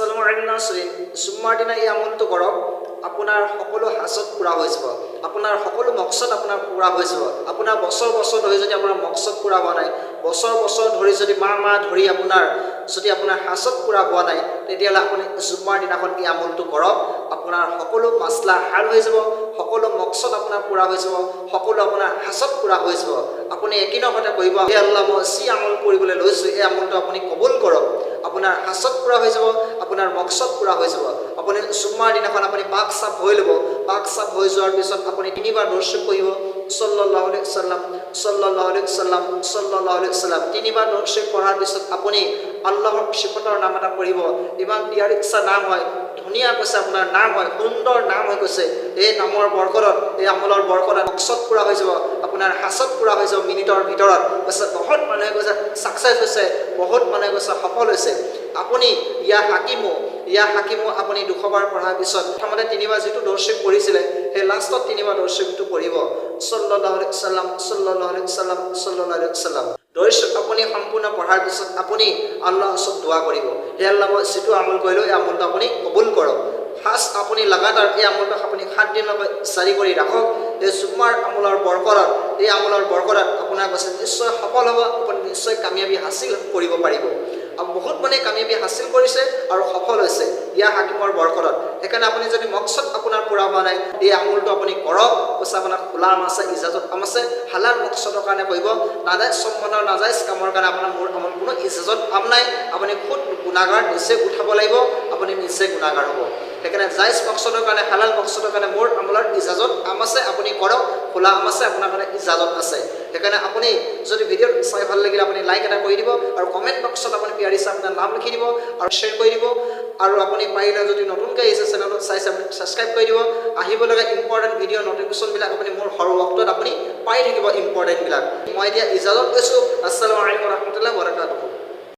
আছালামু আলাইকুম নাছৰিন জুম্মাৰ দিনা এই আমলটো কৰক আপোনাৰ সকলো হাজত পূৰা হৈ যাব। আপোনাৰ সকলো মকচদ আপোনাৰ পূৰা হৈ যাব। আপোনাৰ বছৰ বছৰ ধৰি যদি আপোনাৰ মকচদ পূৰা হোৱা নাই বছৰ বছৰ ধৰি যদি মাহ মাহ ধৰি আপোনাৰ যদি আপোনাৰ হাজত পূৰা হোৱা নাই তেতিয়াহ'লে আপুনি জুম্মাৰ দিনাখন এই আমলটো কৰক। আপোনাৰ সকলো মাছলা হাল হৈ যাব সকলো মকচদ আপোনাৰ পূৰা হৈ যাব সকলো আপোনাৰ হাজত পূৰা হৈ যাব। আপুনি একিনকতে কৰিব। হে আল্লাহ মই যি আমল কৰিবলৈ লৈছোঁ এই আমলটো আপুনি কবুল কৰক। আপোনাৰ হাচত পূৰা হৈ যাব, আপোনাৰ মকচদ পূৰা হৈ যাব। আপুনি জুম্মাৰ দিনাখন আপুনি পাক চাপ হৈ ল'ব। পাক চাপ হৈ যোৱাৰ পিছত আপুনি তিনিবাৰ দৰ্শক কৰিব। চল্লাহ চাল্লাম চল্লাহ চাল্লাম চল্লাহ চাল্লাম তিনিবাৰ দৰ্শক পঢ়াৰ পিছত আপুনি আল্লাহৰ শিপতৰ নাম এটা পঢ়িব। ইমান ইয়াৰ ইচ্ছা নাম হয়। ধুনীয়া কৈছে, আপোনাৰ নাম হয়, সুন্দৰ নাম হৈ গৈছে। এই নামৰ বৰকৰত, এই আমলৰ বৰকৰত মকচদ পূৰা হৈ যাব, আপোনাৰ হাচত পূৰা হৈ যাব মিনিটৰ ভিতৰত। কৈছে, বহুত মানুহে কৈছে ছাকচেছ হৈছে, বহুত মানুহে কৈছে, সফল হৈছে। আপুনি ইয়াৰ হাকিমো ইয়াৰ হাকিমো, আপুনি দুশবাৰ পঢ়াৰ পিছত, প্ৰথমতে তিনিবাৰ যিটো দৰ্শক পঢ়িছিলে, সেই লাষ্টত তিনিবাৰ দৰ্শকটো পঢ়িব। চল্লাহ চাল্লাম চল্লাহ চাল্লাম চল্লাহ চাল্লাম দৰ্শক আপুনি পঢ়াৰ পিছত আপুনি আল্লাহৰ ওচৰত দোৱা কৰিব। সেই আল্লাহ মই যিটো আমল কৰিলোঁ এই আমলটো আপুনি কবুল কৰক। ফাৰ্ষ্ট আপুনি লাগাতাৰ এই আমলটো আপুনি সাত দিনলৈকে জাৰি কৰি ৰাখক। এই জুম্মাৰ আমলৰ বৰকৰত এই আমলৰ বৰকৰত আপোনাৰ কৈছে নিশ্চয় সফল হ'ব আপুনি নিশ্চয় কামিয়াবী হাচিল কৰিব পাৰিব। বহুত মানে কামিয়াবী হাচিল কৰিছে আৰু সফল হৈছে। ইয়াৰ হাকিমৰ বৰকৰত সেইকাৰণে আপুনি যদি মকচদ আপোনাৰ পূৰা হোৱা নাই এই আমলটো আপুনি কৰক। কৈছে আপোনাৰ খোলা আম আছে ইজাজত কাম আছে হালাল মকচদৰ কাৰণে কৰিব নাজাইজ সম্বন্ধৰ নাজাইজ কামৰ কাৰণে আপোনাৰ মোৰ আমল কোনো ইজাজত কাম নাই। আপুনি খুদ গুণাগাৰ নিশ্চয় উঠাব লাগিব। আপুনি নিশ্চয় গুণাগাৰ হ'ব। সেইকাৰণে জাইজ মকচদৰ কাৰণে হালাল মকচদৰ কাৰণে মোৰ আমলৰ ইজাজত কাম আছে। আপুনি কৰক। খোলা আম আছে। আপোনাৰ কাৰণে ইজাজত আছে। সেইকাৰণে আপুনি যদি ভিডিঅ'ত চাই ভালো লাগিলে আপুনি লাইক এটা কৰি দিব আৰু কমেণ্ট বক্সত আপুনি পিয়াৰিছে আপোনাৰ নাম লিখি দিব আৰু শ্বেয়াৰ কৰি দিব। আৰু আপুনি পাৰিলে যদি নতুনকৈ আহিছে চেনেলত চাইছে আপুনি ছাবস্ক্ৰাইব কৰি দিব। আহিব লগা ইম্পৰ্টেণ্ট ভিডিঅ' নটিফিকেশ্যনবিলাক আপুনি মোৰ সৰু বক্তত আপুনি পাই থাকিব ইম্পৰ্টেণ্টবিলাক মই এতিয়া ইজাজত কৈছোঁ আছালামু আলাইকুম ৰহমতুল্লাহ বৰকাতুহ